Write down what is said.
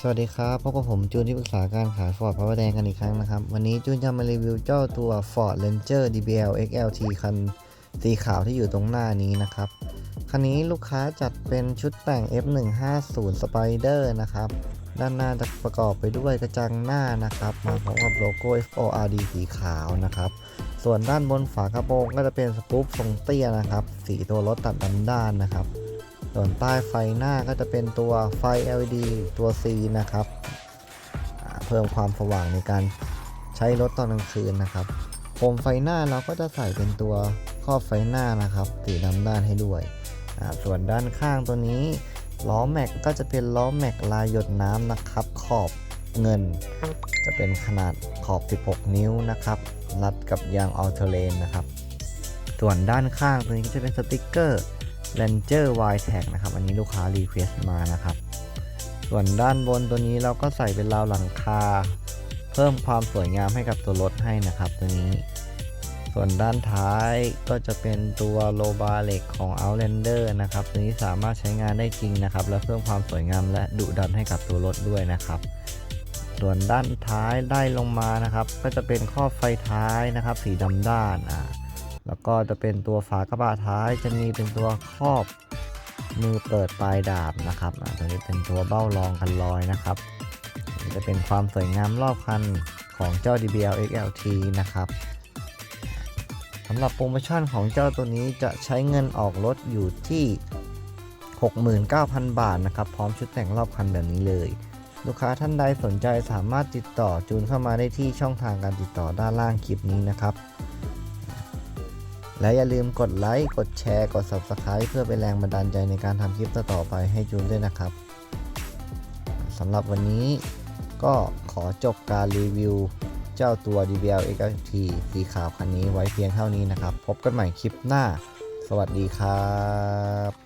สวัสดีครับพบกับผมจูนที่ปรึกษาการขาย Ford พระประแดงกันอีกครั้งนะครับ วันนี้จูนจะมารีวิวเจ้าตัว Ford Ranger DBL XLT คันสีขาวที่อยู่ตรงหน้านี้นะครับ คันนี้ลูกค้าจัดเป็นชุดแต่ง F150 Spider นะครับ ด้านหน้าจะประกอบไปด้วยกระจังหน้านะครับ มาพร้อมกับโลโก้ FORD สีขาวนะครับ ส่วนด้านบนฝากระโปรงก็จะเป็นสกู๊ปทรงเตี้ยนะครับ สีตัวรถตัดดำด้านนะครับ ส่วนใต้ไฟหน้าก็จะเป็นตัวไฟ LED ตัว C นะครับ เพิ่มความสว่างในการใช้รถตอนกลางคืนนะครับโคมไฟหน้าเราก็จะใส่เป็นตัวครอบไฟหน้านะครับสีดำด้านให้ด้วย ส่วนด้านข้างตัวนี้ล้อแม็กก็จะเป็นล้อแม็กลายหยดน้ำนะครับ ขอบเงิน จะเป็นขนาดขอบ 16 นิ้วนะครับรัดกับยางออเทเลนนะครับ ส่วนด้านข้างตัวนี้จะเป็นสติกเกอร์ Ranger Y Tag นะครับ อันนี้ลูกค้ารีเควสต์มานะครับ ส่วนด้านบนตัวนี้เราก็ใส่เป็นราวหลังคา เพิ่มความสวยงามให้กับตัวรถให้นะครับตัวนี้ ส่วนด้านท้ายก็จะเป็นตัวโลบาเหล็กของ Outlander นะครับ ตัวนี้สามารถใช้งานได้จริงนะครับ และเพิ่มความสวยงามและดุดันให้กับตัวรถด้วยนะครับส่วนด้านท้ายได้ลงมานะครับ ก็จะเป็นข้อบไฟท้ายนะครับ สีดำด้านอ่า แล้วก็จะเป็นตัวฝากระบะท้ายจะมีเป็นตัวครอบมือเปิดปลายดาบนะครับตัวนี้เป็นตัวเบ้ารองกันรอยนะครับจะเป็นความสวยงามรอบคันของเจ้า DBL XLT นะครับสำหรับโปรโมชั่นของเจ้าตัวนี้จะใช้เงินออกรถอยู่ที่ 69,000 บาทนะครับพร้อมชุดแต่งรอบคันแบบนี้เลย ลูกค้าท่านใดสนใจสามารถติดต่อจูนเข้ามาได้ที่ช่องทางการติดต่อด้านล่างคลิปนี้นะครับ และอย่าลืมกดไลค์ กดแชร์ กด Subscribe เพื่อเป็นแรงบันดาลใจในการทำคลิปต่อไปให้จูนด้วยนะครับสำหรับวันนี้ก็ขอจบการรีวิวเจ้าตัว DBL XT สีขาวคันนี้ไว้เพียงเท่านี้นะครับ พบกันใหม่คลิปหน้า สวัสดีครับ